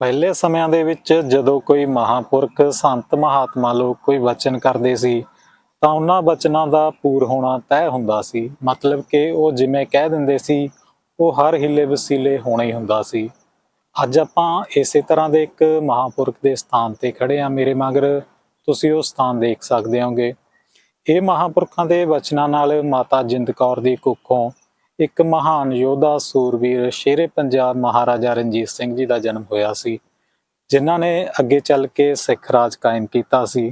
ਪਹਿਲੇ ਸਮਿਆਂ ਦੇ ਵਿੱਚ ਜਦੋਂ ਕੋਈ ਮਹਾਪੁਰਖ, ਸੰਤ ਮਹਾਤਮਾ ਲੋਕ ਕੋਈ ਵਚਨ ਕਰਦੇ ਸੀ, ਤਾਂ ਉਹਨਾਂ ਵਚਨਾਂ ਦਾ ਪੂਰ ਹੋਣਾ ਤੈਅ ਹੁੰਦਾ ਸੀ। ਮਤਲਬ ਕਿ ਉਹ ਜਿਵੇਂ ਕਹਿ ਦਿੰਦੇ ਸੀ, ਉਹ ਹਰ ਹਿੱਲੇ ਵਸੀਲੇ ਹੋਣਾ ਹੀ ਹੁੰਦਾ ਸੀ। ਅੱਜ ਆਪਾਂ ਇਸੇ ਤਰ੍ਹਾਂ ਦੇ ਇੱਕ ਮਹਾਪੁਰਖ ਦੇ ਸਥਾਨ ਤੇ ਖੜੇ ਆ ਮੇਰੇ ਮਗਰ। ਤੁਸੀਂ ਉਹ ਸਥਾਨ ਦੇਖ ਸਕਦੇ ਹੋਗੇ। ਇਹ ਮਹਾਪੁਰਖਾਂ ਦੇ ਵਚਨਾਂ ਨਾਲ ਮਾਤਾ ਜਿੰਦ ਕੌਰ ਦੀ ਕੁੱਖੋਂ ਇੱਕ ਮਹਾਨ ਯੋਧਾ ਸੂਰਬੀਰ ਸ਼ੇਰੇ ਪੰਜਾਬ ਮਹਾਰਾਜਾ ਰਣਜੀਤ ਸਿੰਘ ਜੀ ਦਾ ਜਨਮ ਹੋਇਆ ਸੀ, ਜਿਨ੍ਹਾਂ ਨੇ ਅੱਗੇ ਚੱਲ ਕੇ ਸਿੱਖ ਰਾਜ ਕਾਇਮ ਕੀਤਾ ਸੀ।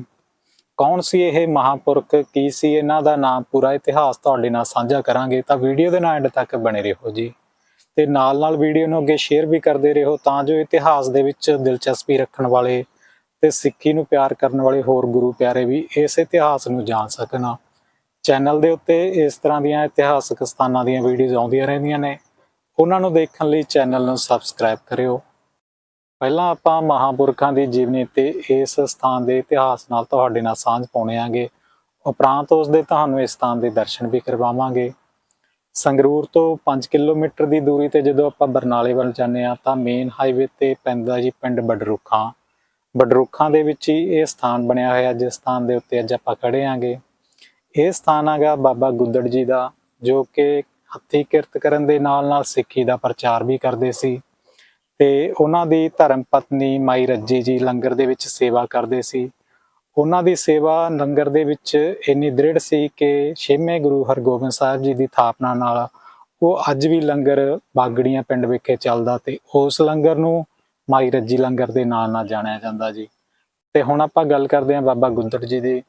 ਕੌਣ ਸੀ ਇਹ ਮਹਾਪੁਰਖ? ਕੀ ਸੀ ਇਹਨਾਂ ਦਾ ਨਾਮ ਪੂਰਾ ਇਤਿਹਾਸ ਤੁਹਾਡੇ ਨਾਲ ਸਾਂਝਾ ਕਰਾਂਗੇ। ਤਾਂ ਵੀਡੀਓ ਦੇ ਨਾਲ ਐਂਡ ਤੱਕ ਬਣੇ ਰਹੋ ਜੀ। ਤੇ ਨਾਲ ਨਾਲ ਵੀਡੀਓ ਨੂੰ ਅੱਗੇ ਸ਼ੇਅਰ ਵੀ ਕਰਦੇ ਰਹੋ, ਤਾਂ ਜੋ ਇਤਿਹਾਸ ਦੇ ਵਿੱਚ ਦਿਲਚਸਪੀ ਰੱਖਣ ਵਾਲੇ ਤੇ ਸਿੱਖੀ ਨੂੰ ਪਿਆਰ ਕਰਨ ਵਾਲੇ ਹੋਰ ਗੁਰੂ ਪਿਆਰੇ ਵੀ ਇਸ ਇਤਿਹਾਸ ਨੂੰ ਜਾਣ ਸਕਣ। ਚੈਨਲ ਦੇ ਉੱਤੇ ਇਸ ਤਰ੍ਹਾਂ ਦੀਆਂ ਇਤਿਹਾਸਕ ਸਥਾਨਾਂ ਦੀਆਂ ਵੀਡੀਓਜ਼ ਆਉਂਦੀਆਂ ਰਹਿੰਦੀਆਂ ਨੇ। ਉਹਨਾਂ ਨੂੰ ਦੇਖਣ ਲਈ ਚੈਨਲ ਨੂੰ ਸਬਸਕ੍ਰਾਈਬ ਕਰਿਓ। ਪਹਿਲਾਂ ਆਪਾਂ ਮਹਾਪੁਰਖਾਂ ਦੀ ਜੀਵਨੀ ਤੇ ਇਸ ਸਥਾਨ ਦੇ ਇਤਿਹਾਸ ਨਾਲ ਤੁਹਾਡੇ ਨਾਲ ਸਾਂਝ ਪਾਉਣੇ ਆਂਗੇ। ਉਪਰੰਤ ਉਸ ਦੇ ਤੁਹਾਨੂੰ ਇਸ ਸਥਾਨ ਦੇ ਦਰਸ਼ਨ ਵੀ ਕਰਵਾਵਾਂਗੇ। ਸੰਗਰੂਰ ਤੋਂ 5 ਕਿਲੋਮੀਟਰ ਦੀ ਦੂਰੀ ਤੇ ਜਦੋਂ ਆਪਾਂ ਬਰਨਾਲੇ ਵੱਲ ਜਾਂਦੇ ਆ ਤਾਂ ਮੇਨ ਹਾਈਵੇ ਤੇ ਪੈਂਦਾ ਜੀ ਪਿੰਡ ਬਡਰੁੱਖਾਂ। ਬਡਰੁੱਖਾਂ ਦੇ ਵਿੱਚ ਹੀ ਇਹ ਸਥਾਨ ਬਣਿਆ ਹੋਇਆ, ਜਿਸ ਸਥਾਨ ਦੇ ਉੱਤੇ ਅੱਜ ਆਪਾਂ ਖੜੇ ਆਂਗੇ। ਇਹ ਸਥਾਨ ਹੈਗਾ ਬਾਬਾ ਗੁੱਦੜ ਜੀ ਦਾ, ਜੋ ਕਿ ਹੱਥੀ ਕਿਰਤ ਕਰਨ ਦੇ ਨਾਲ ਨਾਲ ਸਿੱਖੀ ਦਾ ਪ੍ਰਚਾਰ ਵੀ ਕਰਦੇ ਸੀ। ਤੇ ਉਹਨਾਂ ਦੀ ਧਰਮ ਪਤਨੀ ਮਾਈ ਰੱਜੀ ਜੀ ਲੰਗਰ ਦੇ ਵਿੱਚ ਸੇਵਾ ਕਰਦੇ ਸੀ। ਉਹਨਾਂ ਦੀ ਸੇਵਾ ਲੰਗਰ ਦੇ ਵਿੱਚ ਇੰਨੀ ਦ੍ਰਿੜ ਸੀ ਕਿ ਛੇਵੇਂ ਗੁਰੂ ਹਰਗੋਬਿੰਦ ਸਾਹਿਬ ਜੀ ਦੀ ਥਾਪਨਾ ਨਾਲ ਉਹ ਅੱਜ ਵੀ ਲੰਗਰ ਬਾਗੜੀਆਂ ਪਿੰਡ ਵਿਖੇ ਚੱਲਦਾ ਤੇ ਉਸ ਲੰਗਰ ਨੂੰ ਮਾਈ ਰੱਜੀ ਲੰਗਰ ਦੇ ਨਾਂ ਨਾਲ ਜਾਣਿਆ ਜਾਂਦਾ ਜੀ। ਤੇ ਹੁਣ ਆਪਾਂ ਗੱਲ ਕਰਦੇ ਹਾਂ ਬਾਬਾ ਗੁੱਦੜ ਜੀ ਦੀ।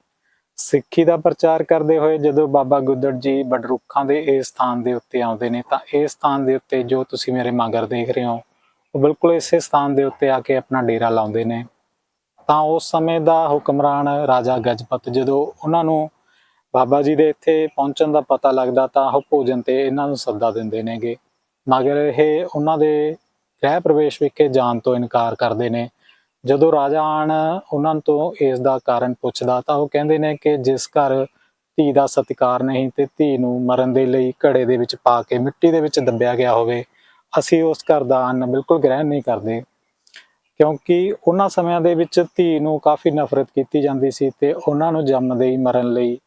ਸਿੱਖੀ ਦਾ ਪ੍ਰਚਾਰ ਕਰਦੇ ਹੋਏ ਜਦੋਂ ਬਾਬਾ ਗੁੱਦੜ ਜੀ ਬਡਰੁੱਖਾਂ ਦੇ ਇਸ ਸਥਾਨ ਦੇ ਉੱਤੇ ਆਉਂਦੇ ਨੇ, ਤਾਂ ਇਸ ਸਥਾਨ ਦੇ ਉੱਤੇ ਜੋ ਤੁਸੀਂ ਮੇਰੇ ਮਗਰ ਦੇਖ ਰਹੇ ਹੋ, ਉਹ ਬਿਲਕੁਲ ਇਸੇ ਸਥਾਨ ਦੇ ਉੱਤੇ ਆ ਕੇ ਆਪਣਾ ਡੇਰਾ ਲਾਉਂਦੇ ਨੇ। ਤਾਂ ਉਸ ਸਮੇਂ ਦਾ ਹੁਕਮਰਾਨ ਰਾਜਾ ਗਜਪਤ ਜਦੋਂ ਉਹਨਾਂ ਨੂੰ ਬਾਬਾ ਜੀ ਦੇ ਇੱਥੇ ਪਹੁੰਚਣ ਦਾ ਪਤਾ ਲੱਗਦਾ, ਤਾਂ ਉਹ ਭੋਜਨ ਤੇ ਇਹਨਾਂ ਨੂੰ ਸੱਦਾ ਦਿੰਦੇ ਨੇਗੇ। ਮਗਰ ਇਹ ਉਹਨਾਂ ਦੇ ਗ੍ਰਹਿ ਪ੍ਰਵੇਸ਼ ਵਿਖੇ ਜਾਣ ਤੋਂ ਇਨਕਾਰ ਕਰਦੇ ਨੇ। ਜਦੋਂ ਰਾਜਾ ਆਣ ਉਹਨਾਂ ਤੋਂ ਇਸ ਦਾ ਕਾਰਨ ਪੁੱਛਦਾ ਤਾਂ ਉਹ ਕਹਿੰਦੇ ਨੇ ਕਿ ਜਿਸ ਘਰ ਧੀ ਦਾ ਸਤਿਕਾਰ ਨਹੀਂ ਤੇ ਧੀ ਨੂੰ ਮਰਨ ਦੇ ਲਈ ਘੜੇ ਦੇ ਵਿੱਚ ਪਾ ਕੇ ਮਿੱਟੀ ਦੇ ਵਿੱਚ ਦੱਬਿਆ ਗਿਆ ਹੋਵੇ, ਅਸੀਂ ਉਸ ਘਰ ਦਾ ਅੰਨ ਬਿਲਕੁਲ ਗ੍ਰਹਿਣ ਨਹੀਂ ਕਰਦੇ। ਕਿਉਂਕਿ ਉਹਨਾਂ ਸਮਿਆਂ ਦੇ ਵਿੱਚ ਧੀ ਨੂੰ ਕਾਫੀ ਨਫ਼ਰਤ ਕੀਤੀ ਜਾਂਦੀ ਸੀ ਤੇ ਉਹਨਾਂ ਨੂੰ ਜੰਮਦੇ ਹੀ ਮਰਨ ਲਈ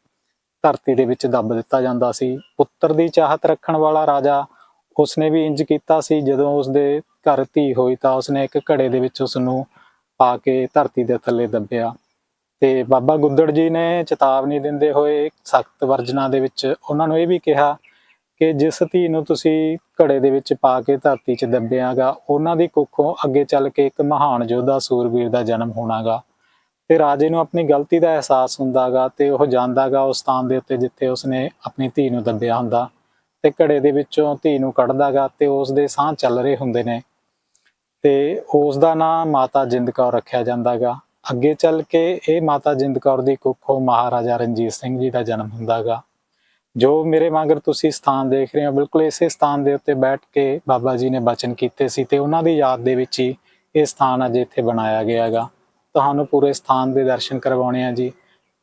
ਧਰਤੀ ਦੇ ਵਿੱਚ ਦੱਬ ਦਿੱਤਾ ਜਾਂਦਾ ਸੀ। ਪੁੱਤਰ ਦੀ ਚਾਹਤ ਰੱਖਣ ਵਾਲਾ ਰਾਜਾ ਉਸਨੇ ਵੀ ਇੰਜ ਕੀਤਾ ਸੀ। ਜਦੋਂ ਉਸਦੇ ਘਰ ਧੀ ਹੋਈ ਤਾਂ ਉਸਨੇ ਇੱਕ ਘੜੇ ਦੇ ਵਿੱਚ ਉਸ ਨੂੰ ਪਾ ਕੇ ਧਰਤੀ ਦੇ ਥੱਲੇ ਦੱਬਿਆ। ਤੇ ਬਾਬਾ ਗੁੱਦੜ ਜੀ ਨੇ ਚੇਤਾਵਨੀ ਦਿੰਦੇ ਹੋਏ ਸਖਤ ਵਰਜਨਾ ਦੇ ਵਿੱਚ ਉਹਨਾਂ ਨੂੰ ਇਹ ਵੀ ਕਿਹਾ ਕਿ ਜਿਸ ਧੀ ਨੂੰ ਤੁਸੀਂ ਘੜੇ ਦੇ ਵਿੱਚ ਪਾ ਕੇ ਧਰਤੀ 'ਚ ਦੱਬਿਆਗਾ, ਉਹਨਾਂ ਦੀ ਕੁੱਖੋਂ ਅੱਗੇ ਚੱਲ ਕੇ ਇੱਕ ਮਹਾਨ ਯੋਧਾ ਸੂਰਬੀਰ ਦਾ ਜਨਮ ਹੋਣਾਗਾ। ਤੇ ਰਾਜੇ ਨੂੰ ਆਪਣੀ ਗਲਤੀ ਦਾ ਅਹਿਸਾਸ ਹੁੰਦਾਗਾ ਤੇ ਉਹ ਜਾਂਦਾਗਾ ਉਸ ਸਥਾਨ ਦੇ ਉੱਤੇ ਜਿੱਥੇ ਉਸਨੇ ਆਪਣੀ ਧੀ ਨੂੰ ਦੱਬਿਆ ਹੁੰਦਾ। ਤੇ ਘੜੇ ਦੇ ਵਿੱਚੋਂ ਧੀ ਨੂੰ ਕੱਢਦਾਗਾ ਤੇ ਉਸ ਦੇ ਸਾਹ ਚੱਲ ਰਹੇ ਹੁੰਦੇ ਨੇ। ਤੇ ਉਸ ਦਾ ਨਾਮ ਮਾਤਾ ਜਿੰਦ ਕੌਰ ਰੱਖਿਆ ਜਾਂਦਾਗਾ ਅੱਗੇ ਚੱਲ ਕੇ ਇਹ ਮਾਤਾ ਜਿੰਦ ਕੌਰ ਦੀ ਕੁੱਖੋਂ ਮਹਾਰਾਜਾ ਰਣਜੀਤ ਸਿੰਘ ਜੀ ਦਾ ਜਨਮ ਹੁੰਦਾਗਾ ਜੋ ਮੇਰੇ ਮਗਰ ਤੁਸੀਂ ਸਥਾਨ ਦੇਖ ਰਹੇ ਹੋ, ਬਿਲਕੁਲ ਇਸੇ ਸਥਾਨ ਦੇ ਉੱਤੇ ਬੈਠ ਕੇ ਬਾਬਾ ਜੀ ਨੇ ਬਚਨ ਕੀਤੇ ਸੀ ਤੇ ਉਹਨਾਂ ਦੀ ਯਾਦ ਦੇ ਵਿੱਚ ਹੀ ਇਹ ਸਥਾਨ ਅਜੇ ਇੱਥੇ ਬਣਾਇਆ ਗਿਆ ਹੈਗਾ ਤੁਹਾਨੂੰ ਪੂਰੇ ਸਥਾਨ ਦੇ ਦਰਸ਼ਨ ਕਰਵਾਉਣੇ ਆ ਜੀ।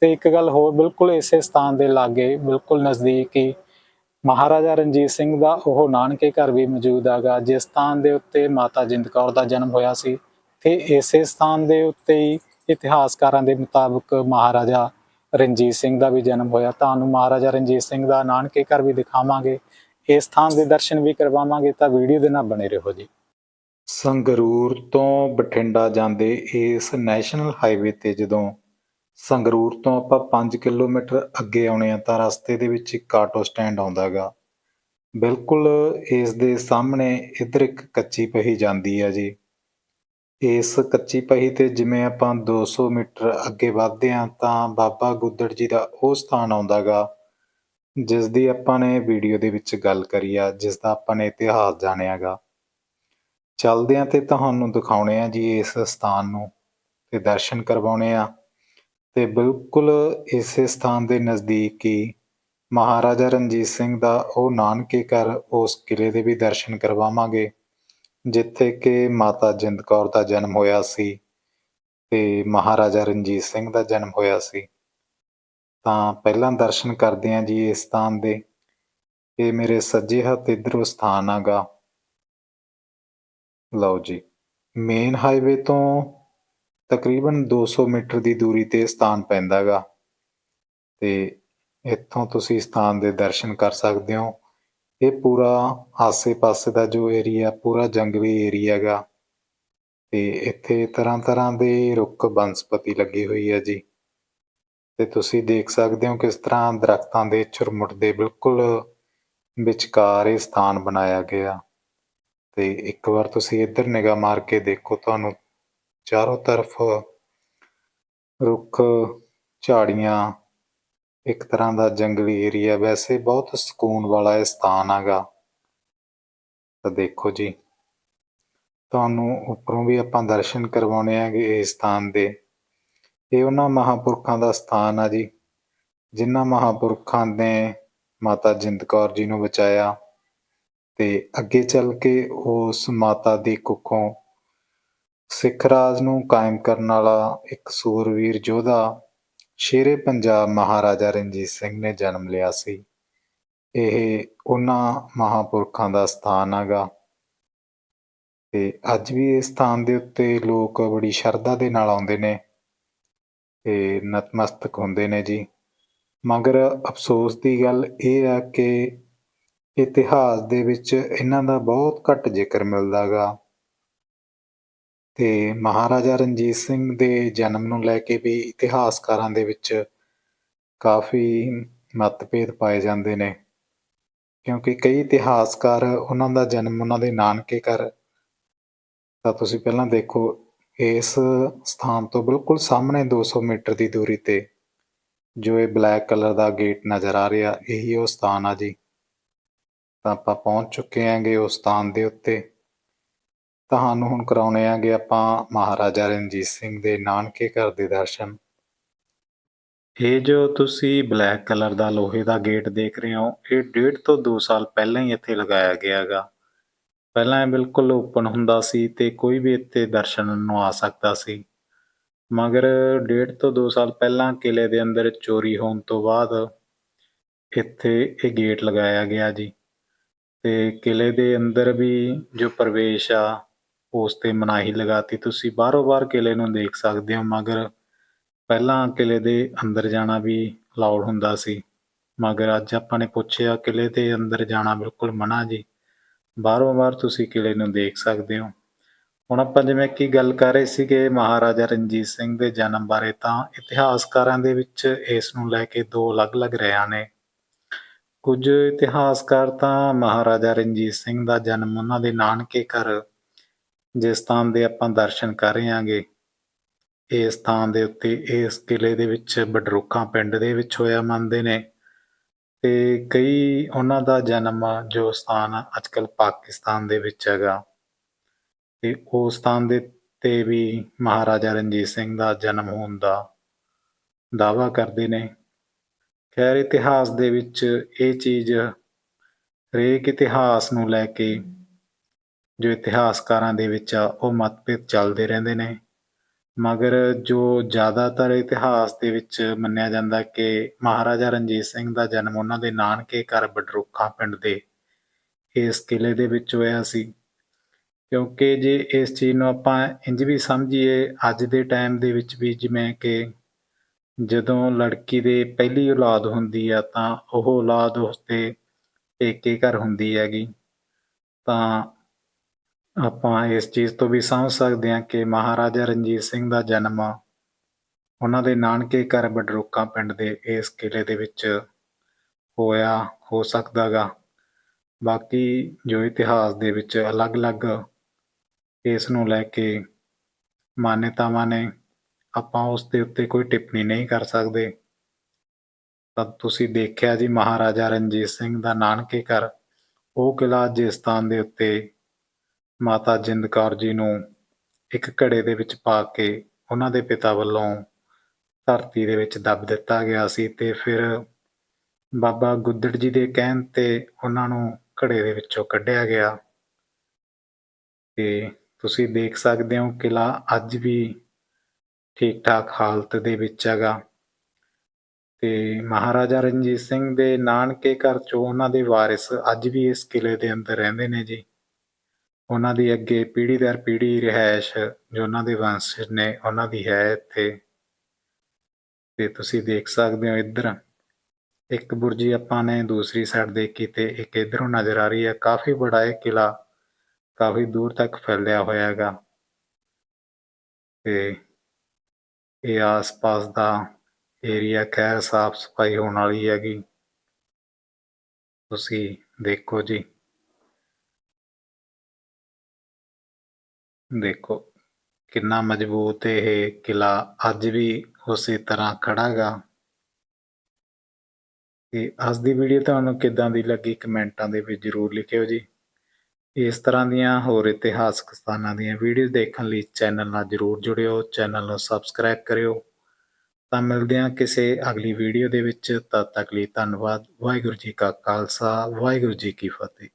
ਤੇ ਇੱਕ ਗੱਲ ਹੋਰ, ਬਿਲਕੁਲ ਇਸੇ ਸਥਾਨ ਦੇ ਲਾਗੇ, ਬਿਲਕੁਲ ਨਜ਼ਦੀਕ ਹੀ ਮਹਾਰਾਜਾ ਰਣਜੀਤ ਸਿੰਘ ਦਾ ਉਹ ਨਾਨਕੇ ਘਰ ਵੀ ਮੌਜੂਦ ਹੈਗਾ, ਜਿਸ ਸਥਾਨ ਦੇ ਉੱਤੇ ਮਾਤਾ ਜਿੰਦ ਕੌਰ ਦਾ ਜਨਮ ਹੋਇਆ ਸੀ। ਤੇ ਇਸੇ ਸਥਾਨ ਦੇ ਉੱਤੇ ਹੀ ਇਤਿਹਾਸਕਾਰਾਂ ਦੇ ਮੁਤਾਬਕ ਮਹਾਰਾਜਾ ਰਣਜੀਤ ਸਿੰਘ ਦਾ ਵੀ ਜਨਮ ਹੋਇਆ। ਤੁਹਾਨੂੰ ਮਹਾਰਾਜਾ ਰਣਜੀਤ ਸਿੰਘ ਦਾ ਨਾਨਕੇ ਘਰ ਵੀ ਦਿਖਾਵਾਂਗੇ। ਇਸ ਸਥਾਨ ਦੇ ਦਰਸ਼ਨ ਵੀ ਕਰਵਾਵਾਂਗੇ ਤਾਂ ਵੀਡੀਓ ਦੇ ਨਾਲ ਬਣੇ ਰਹੋ ਜੀ। ਸੰਗਰੂਰ ਤੋਂ ਬਠਿੰਡਾ ਜਾਂਦੇ ਇਸ ਨੈਸ਼ਨਲ ਹਾਈਵੇ ਤੇ ਜਦੋਂ ਸੰਗਰੂਰ ਤੋਂ ਆਪਾਂ 5 ਕਿਲੋਮੀਟਰ ਅੱਗੇ ਆਉਣੇ ਆ ਤਾਂ ਰਸਤੇ ਦੇ ਵਿੱਚ ਇੱਕ ਆਟੋ ਸਟੈਂਡ ਆਉਂਦਾਗਾ। ਬਿਲਕੁਲ ਇਸ ਦੇ ਸਾਹਮਣੇ ਇੱਧਰ ਇੱਕ ਕੱਚੀ ਪਹੀ ਜਾਂਦੀ ਆ ਜੀ। ਇਸ ਕੱਚੀ ਪਹੀ ਤੇ ਜਿਵੇਂ ਆਪਾਂ 200 ਮੀਟਰ ਅੱਗੇ ਵਧਦੇ ਹਾਂ ਤਾਂ ਬਾਬਾ ਗੁੱਦੜ ਜੀ ਦਾ ਉਹ ਸਥਾਨ ਆਉਂਦਾਗਾ, ਜਿਸ ਦੀ ਆਪਾਂ ਨੇ ਵੀਡੀਓ ਦੇ ਵਿੱਚ ਗੱਲ ਕਰੀ ਆ, ਜਿਸ ਦਾ ਆਪਾਂ ਨੇ ਇਤਿਹਾਸ ਜਾਣਿਆਗਾ ਚੱਲਦੇ ਹਾਂ ਤੇ ਤੁਹਾਨੂੰ ਦਿਖਾਉਣੇ ਆ ਜੀ ਇਸ ਸਥਾਨ ਨੂੰ ਤੇ ਦਰਸ਼ਨ ਕਰਵਾਉਣੇ ਆ ਤੇ ਬਿਲਕੁਲ ਇਸੇ ਸਥਾਨ ਦੇ ਨਜ਼ਦੀਕ ਹੀ ਮਹਾਰਾਜਾ ਰਣਜੀਤ ਸਿੰਘ ਦਾ ਉਹ ਨਾਨਕੇ ਘਰ ਉਸ ਕਿਲੇ ਦੇ ਵੀ ਦਰਸ਼ਨ ਕਰਵਾਵਾਂਗੇ, ਜਿੱਥੇ ਕਿ ਮਾਤਾ ਜਿੰਦ ਕੌਰ ਦਾ ਜਨਮ ਹੋਇਆ ਸੀ ਤੇ ਮਹਾਰਾਜਾ ਰਣਜੀਤ ਸਿੰਘ ਦਾ ਜਨਮ ਹੋਇਆ ਸੀ। ਤਾਂ ਪਹਿਲਾਂ ਦਰਸ਼ਨ ਕਰਦੇ ਹਾਂ ਜੀ ਇਸ ਸਥਾਨ ਦੇ। ਇਹ ਮੇਰੇ ਸੱਜੇ ਹੱਥ ਇਧਰੋਂ ਸਥਾਨ ਆਗਾ ਲਓ ਜੀ ਮੇਨ ਹਾਈਵੇ ਤੋਂ ਤਕਰੀਬਨ 200 ਮੀਟਰ ਦੀ ਦੂਰੀ ਤੇ ਸਥਾਨ ਪੈਂਦਾ ਗਾ। ਤੇ ਇੱਥੋਂ ਤੁਸੀਂ ਸਥਾਨ ਦੇ ਦਰਸ਼ਨ ਕਰ ਸਕਦੇ ਹੋ। ਇਹ ਪੂਰਾ ਆਸੇ-ਪਾਸੇ ਦਾ ਜੋ ਏਰੀਆ, ਪੂਰਾ ਜੰਗਲੀ ਏਰੀਆ ਗਾ। ਤੇ ਇੱਥੇ ਤਰ੍ਹਾਂ ਤਰ੍ਹਾਂ ਦੇ ਰੁੱਖ ਬਨਸਪਤੀ ਲੱਗੀ ਹੋਈ ਹੈ ਜੀ। ਤੇ ਤੁਸੀਂ ਦੇਖ ਸਕਦੇ ਹੋ ਕਿਸ ਤਰ੍ਹਾਂ ਦਰਖਤਾਂ ਦੇ ਝੁਰਮੁਟ ਦੇ ਬਿਲਕੁਲ ਵਿਚਕਾਰ ਇਹ ਸਥਾਨ ਬਣਾਇਆ ਗਿਆ। ਤੇ ਇੱਕ ਵਾਰ ਤੁਸੀਂ ਇੱਧਰ ਨਿਗਾਹ ਮਾਰ ਕੇ ਦੇਖੋ, ਤੁਹਾਨੂੰ ਚਾਰੋਂ ਤਰਫ ਰੁੱਖ, ਝਾੜੀਆਂ, ਇੱਕ ਤਰ੍ਹਾਂ ਦਾ ਜੰਗਲੀ ਏਰੀਆ। ਵੈਸੇ ਬਹੁਤ ਸਕੂਨ ਵਾਲਾ ਇਹ ਸਥਾਨ ਹੈਗਾ। ਤਾਂ ਦੇਖੋ ਜੀ, ਤੁਹਾਨੂੰ ਉੱਪਰੋਂ ਵੀ ਆਪਾਂ ਦਰਸ਼ਨ ਕਰਵਾਉਣੇ ਹੈਗੇ ਇਸ ਸਥਾਨ ਦੇ। ਇਹ ਉਹਨਾਂ ਮਹਾਪੁਰਖਾਂ ਦਾ ਸਥਾਨ ਆ ਜੀ, ਜਿਨ੍ਹਾਂ ਮਹਾਪੁਰਖਾਂ ਨੇ ਮਾਤਾ ਜਿੰਦ ਕੌਰ ਜੀ ਨੂੰ ਬਚਾਇਆ ਤੇ ਅੱਗੇ ਚੱਲ ਕੇ ਉਸ ਮਾਤਾ ਦੀ ਕੁੱਖੋਂ ਸਿੱਖ ਰਾਜ ਨੂੰ ਕਾਇਮ ਕਰਨ ਵਾਲਾ ਇੱਕ ਸੂਰਵੀਰ ਯੋਧਾ ਸ਼ੇਰੇ ਪੰਜਾਬ ਮਹਾਰਾਜਾ ਰਣਜੀਤ ਸਿੰਘ ਨੇ ਜਨਮ ਲਿਆ ਸੀ। ਇਹ ਉਹਨਾਂ ਮਹਾਪੁਰਖਾਂ ਦਾ ਸਥਾਨ ਹੈਗਾ। ਤੇ ਅੱਜ ਵੀ ਇਸ ਸਥਾਨ ਦੇ ਉੱਤੇ ਲੋਕ ਬੜੀ ਸ਼ਰਧਾ ਦੇ ਨਾਲ ਆਉਂਦੇ ਨੇ ਤੇ ਨਤਮਸਤਕ ਹੁੰਦੇ ਨੇ ਜੀ। ਮਗਰ ਅਫਸੋਸ ਦੀ ਗੱਲ ਇਹ ਆ ਕਿ ਇਤਿਹਾਸ ਦੇ ਵਿੱਚ ਇਹਨਾਂ ਦਾ ਬਹੁਤ ਘੱਟ ਜ਼ਿਕਰ ਮਿਲਦਾਗਾ ਤੇ ਮਹਾਰਾਜਾ ਰਣਜੀਤ ਸਿੰਘ ਦੇ ਜਨਮ ਨੂੰ ਲੈ ਕੇ ਵੀ ਇਤਿਹਾਸਕਾਰਾਂ ਦੇ ਵਿੱਚ ਕਾਫੀ ਮਤਭੇਦ ਪਾਏ ਜਾਂਦੇ ਨੇ। ਕਿਉਂਕਿ ਕਈ ਇਤਿਹਾਸਕਾਰ ਉਹਨਾਂ ਦਾ ਜਨਮ ਉਹਨਾਂ ਦੇ ਨਾਨਕੇ ਘਰ। ਤਾਂ ਤੁਸੀਂ ਪਹਿਲਾਂ ਦੇਖੋ, ਇਸ ਸਥਾਨ ਤੋਂ ਬਿਲਕੁਲ ਸਾਹਮਣੇ 200 ਮੀਟਰ ਦੀ ਦੂਰੀ ਤੇ ਜੋ ਇਹ ਬਲੈਕ ਕਲਰ ਦਾ ਗੇਟ ਨਜ਼ਰ ਆ ਰਿਹਾ, ਇਹੀ ਉਹ ਸਥਾਨ ਆ ਜੀ। ਤਾਂ ਆਪਾਂ ਪਹੁੰਚ ਚੁੱਕੇ ਆਂਗੇ ਉਸ ਸਥਾਨ ਦੇ ਉੱਤੇ। ਤੁਹਾਨੂੰ ਹੁਣ ਕਰਾਉਣੇ ਆਂਗੇ ਆਪਾਂ ਮਹਾਰਾਜਾ ਰਣਜੀਤ ਸਿੰਘ ਦੇ ਨਾਨਕੇ ਘਰ ਦੇ ਦਰਸ਼ਨ। ਇਹ ਜੋ ਤੁਸੀਂ ਬਲੈਕ ਕਲਰ ਦਾ ਲੋਹੇ ਦਾ ਗੇਟ ਦੇਖ ਰਹੇ ਹੋ, ਇਹ ਡੇਢ ਤੋਂ 2 ਸਾਲ ਪਹਿਲਾਂ ਹੀ ਇੱਥੇ ਲਗਾਇਆ ਗਿਆ ਹੈਗਾ। ਪਹਿਲਾਂ ਇਹ ਬਿਲਕੁਲ ਓਪਨ ਹੁੰਦਾ ਸੀ ਤੇ ਕੋਈ ਵੀ ਇੱਥੇ ਦਰਸ਼ਨ ਨੂੰ ਆ ਸਕਦਾ ਸੀ। ਮਗਰ ਡੇਢ ਤੋਂ 2 ਸਾਲ ਪਹਿਲਾਂ ਕਿਲੇ ਦੇ ਅੰਦਰ ਚੋਰੀ ਹੋਣ ਤੋਂ ਬਾਅਦ ਇੱਥੇ ਇਹ ਗੇਟ ਲਗਾਇਆ ਗਿਆ ਜੀ। ਤੇ ਕਿਲੇ ਦੇ ਅੰਦਰ ਵੀ ਜੋ ਪ੍ਰਵੇਸ਼ ਆ ਉਸ ਤੇ ਮਨਾਹੀ ਲਗਾਤੀ। ਤੁਸੀਂ ਬਾਹਰੋਂ ਬਾਹਰ ਕਿਲੇ ਨੂੰ ਦੇਖ ਸਕਦੇ ਹੋ, ਮਗਰ ਪਹਿਲਾਂ ਕਿਲੇ ਦੇ ਅੰਦਰ ਜਾਣਾ ਵੀ ਅਲਾਉਡ ਹੁੰਦਾ ਸੀ। ਮਗਰ ਅੱਜ ਆਪਾਂ ਨੇ ਪੁੱਛਿਆ, ਕਿਲੇ ਦੇ ਅੰਦਰ ਜਾਣਾ ਬਿਲਕੁਲ ਮਨਾ ਜੀ। ਬਾਹਰੋਂ ਬਾਹਰ ਤੁਸੀਂ ਕਿਲੇ ਨੂੰ ਦੇਖ ਸਕਦੇ ਹੋ। ਹੁਣ ਆਪਾਂ ਜਿਵੇਂ ਕਿ ਗੱਲ ਕਰ ਰਹੇ ਸੀਗੇ ਮਹਾਰਾਜਾ ਰਣਜੀਤ ਸਿੰਘ ਦੇ ਜਨਮ ਬਾਰੇ, ਤਾਂ ਇਤਿਹਾਸਕਾਰਾਂ ਦੇ ਵਿੱਚ ਇਸ ਨੂੰ ਲੈ ਕੇ ਦੋ ਅਲੱਗ-ਅਲੱਗ ਰਿਆਂ ਨੇ। ਕੁਝ ਇਤਿਹਾਸਕਾਰ ਤਾਂ ਮਹਾਰਾਜਾ ਰਣਜੀਤ ਸਿੰਘ ਦਾ ਜਨਮ ਉਹਨਾਂ ਦੇ ਨਾਨਕੇ ਘਰ ਜਿਸ ਸਥਾਨ ਦੇ ਆਪਾਂ ਦਰਸ਼ਨ ਕਰ ਰਹੇ ਹਾਂਗੇ ਇਸ ਸਥਾਨ ਦੇ ਉੱਤੇ, ਇਸ ਕਿਲੇ ਦੇ ਵਿੱਚ ਬਡਰੁੱਖਾਂ ਪਿੰਡ ਦੇ ਵਿੱਚ ਹੋਇਆ ਮੰਨਦੇ ਨੇ। ਤੇ ਕਈ ਉਹਨਾਂ ਦਾ ਜਨਮ ਜੋ ਸਥਾਨ ਅੱਜਕੱਲ ਪਾਕਿਸਤਾਨ ਦੇ ਵਿੱਚ ਹੈਗਾ। ਤੇ ਉਸ ਸਥਾਨ ਦੇ ਤੇ ਵੀ ਮਹਾਰਾਜਾ ਰਣਜੀਤ ਸਿੰਘ ਦਾ ਜਨਮ ਹੋਣ ਦਾ ਦਾਅਵਾ ਕਰਦੇ ਨੇ। ਖੈਰ, ਇਤਿਹਾਸ ਦੇ ਵਿੱਚ ਇਹ ਚੀਜ਼ ਹਰੇਕ ਇਤਿਹਾਸ ਨੂੰ ਲੈ ਕੇ ਜੋ ਇਤਿਹਾਸਕਾਰਾਂ ਦੇ ਵਿੱਚ ਆ, ਉਹ ਮਤਭੇਦ ਚੱਲਦੇ ਰਹਿੰਦੇ ਨੇ। ਮਗਰ ਜੋ ਜ਼ਿਆਦਾਤਰ ਇਤਿਹਾਸ ਦੇ ਵਿੱਚ ਮੰਨਿਆ ਜਾਂਦਾ ਕਿ ਮਹਾਰਾਜਾ ਰਣਜੀਤ ਸਿੰਘ ਦਾ ਜਨਮ ਉਹਨਾਂ ਦੇ ਨਾਨਕੇ ਘਰ ਬਡਰੁੱਖਾਂ ਪਿੰਡ ਦੇ ਇਸ ਕਿਲੇ ਦੇ ਵਿੱਚ ਹੋਇਆ ਸੀ। ਕਿਉਂਕਿ ਜੇ ਇਸ ਚੀਜ਼ ਨੂੰ ਆਪਾਂ ਇੰਜ ਵੀ ਸਮਝੀਏ, ਅੱਜ ਦੇ ਟਾਈਮ ਦੇ ਵਿੱਚ ਵੀ ਜਿਵੇਂ ਕਿ ਜਦੋਂ ਲੜਕੀ ਦੇ ਪਹਿਲੀ ਔਲਾਦ ਹੁੰਦੀ ਆ, ਤਾਂ ਉਹ ਔਲਾਦ ਉਸਦੇ ਪੇਕੇ ਘਰ ਹੁੰਦੀ ਹੈਗੀ। ਤਾਂ ਆਪਾਂ ਇਸ ਚੀਜ਼ ਤੋਂ ਵੀ ਸਮਝ ਸਕਦੇ ਹਾਂ ਕਿ ਮਹਾਰਾਜਾ ਰਣਜੀਤ ਸਿੰਘ ਦਾ ਜਨਮ ਉਹਨਾਂ ਦੇ ਨਾਨਕੇ ਘਰ ਬਡਰੁੱਕਾ ਪਿੰਡ ਦੇ ਇਸ ਕਿਲੇ ਦੇ ਵਿੱਚ ਹੋਇਆ, ਹੋ ਸਕਦਾਗਾ ਬਾਕੀ ਜੋ ਇਤਿਹਾਸ ਦੇ ਵਿੱਚ ਅਲੱਗ-ਅਲੱਗ ਇਸ ਨੂੰ ਲੈ ਕੇ ਮਾਨਤਾਵਾਂ ਨੇ, ਆਪਾਂ ਉਸ ਦੇ ਉੱਤੇ ਕੋਈ ਟਿੱਪਣੀ ਨਹੀਂ ਕਰ ਸਕਦੇ। ਤਾਂ ਤੁਸੀਂ ਦੇਖਿਆ ਜੀ ਮਹਾਰਾਜਾ ਰਣਜੀਤ ਸਿੰਘ ਦਾ ਨਾਨਕੇ ਘਰ, ਉਹ ਕਿਲਾ ਜਿਸ ਸਥਾਨ ਦੇ ਉੱਤੇ ਮਾਤਾ ਜਿੰਦ ਕੌਰ ਜੀ ਨੂੰ ਇੱਕ ਘੜੇ ਦੇ ਵਿੱਚ ਪਾ ਕੇ ਉਹਨਾਂ ਦੇ ਪਿਤਾ ਵੱਲੋਂ ਧਰਤੀ ਦੇ ਵਿੱਚ ਦੱਬ ਦਿੱਤਾ ਗਿਆ ਸੀ ਤੇ ਫਿਰ ਬਾਬਾ ਗੁੱਦੜ ਜੀ ਦੇ ਕਹਿਣ ਤੇ ਉਹਨਾਂ ਨੂੰ ਘੜੇ ਦੇ ਵਿੱਚੋਂ ਕੱਢਿਆ ਗਿਆ। ਤੇ ਤੁਸੀਂ ਦੇਖ ਸਕਦੇ ਹੋ ਕਿਲਾ ਅੱਜ ਵੀ ਠੀਕ ਠਾਕ ਹਾਲਤ ਦੇ ਵਿੱਚ ਹੈਗਾ। ਤੇ ਮਹਾਰਾਜਾ ਰਣਜੀਤ ਸਿੰਘ ਦੇ ਨਾਨਕੇ ਘਰ ਚੋਂ ਉਹਨਾਂ ਦੇ ਵਾਰਿਸ ਅੱਜ ਵੀ ਇਸ ਕਿਲੇ ਦੇ ਅੰਦਰ ਰਹਿੰਦੇ ਨੇ ਜੀ। ਉਹਨਾਂ ਦੀ ਅੱਗੇ ਪੀੜ੍ਹੀ ਦਰ ਪੀੜ੍ਹੀ ਰਿਹਾਇਸ਼ ਜੋ ਉਹਨਾਂ ਦੇ ਵੰਸ਼ਜ ਨੇ ਉਹਨਾਂ ਦੀ ਹੈ ਇੱਥੇ। ਤੇ ਤੁਸੀਂ ਦੇਖ ਸਕਦੇ ਹੋ ਇੱਧਰ, ਇੱਕ ਬੁਰਜੀ ਆਪਾਂ ਨੇ ਦੂਸਰੀ ਸਾਈਡ ਦੇਖੀ ਤੇ ਇੱਕ ਇੱਧਰੋਂ ਨਜ਼ਰ ਆ ਰਹੀ ਹੈ। ਕਾਫੀ ਬੜਾ ਇਹ ਕਿਲਾ ਕਾਫੀ ਦੂਰ ਤੱਕ ਫੈਲਿਆ ਹੋਇਆ ਹੈਗਾ। ਤੇ ਇਹ ਆਸ-ਪਾਸ ਦਾ ਏਰੀਆ ਖੈਰ ਸਾਫ਼ ਸਫ਼ਾਈ ਹੋਣ ਵਾਲੀ ਹੈਗੀ। ਤੁਸੀਂ ਦੇਖੋ ਜੀ। ਦੇਖੋ, ਕਿੰਨਾ ਮਜ਼ਬੂਤ ਇਹ ਕਿਲਾ ਅੱਜ ਵੀ ਉਸੇ ਤਰ੍ਹਾਂ ਖੜਾ ਗਾ ਤੇ ਅੱਜ ਦੀ ਵੀਡੀਓ ਤੁਹਾਨੂੰ ਕਿੱਦਾਂ ਦੀ ਲੱਗੀ ਕਮੈਂਟਾਂ ਦੇ ਵਿੱਚ ਜਰੂਰ ਲਿਖਿਓ ਜੀ। ਇਸ ਤਰ੍ਹਾਂ ਦੀਆਂ ਹੋਰ ਇਤਿਹਾਸਕ ਸਥਾਨਾਂ ਦੀਆਂ ਵੀਡੀਓ ਦੇਖਣ ਲਈ ਚੈਨਲ ਨਾਲ ਜਰੂਰ ਜੁੜਿਓ ਚੈਨਲ ਨੂੰ ਸਬਸਕ੍ਰਾਈਬ ਕਰਿਓ। ਤਾਂ ਮਿਲਦੇ ਹਾਂ ਕਿਸੇ ਅਗਲੀ ਵੀਡੀਓ ਦੇ ਵਿੱਚ। ਤਦ ਤੱਕ ਲਈ ਧੰਨਵਾਦ। ਵਾਹਿਗੁਰੂ ਜੀ ਕਾ ਖਾਲਸਾ, ਵਾਹਿਗੁਰੂ ਜੀ ਕੀ ਫਤਿਹ।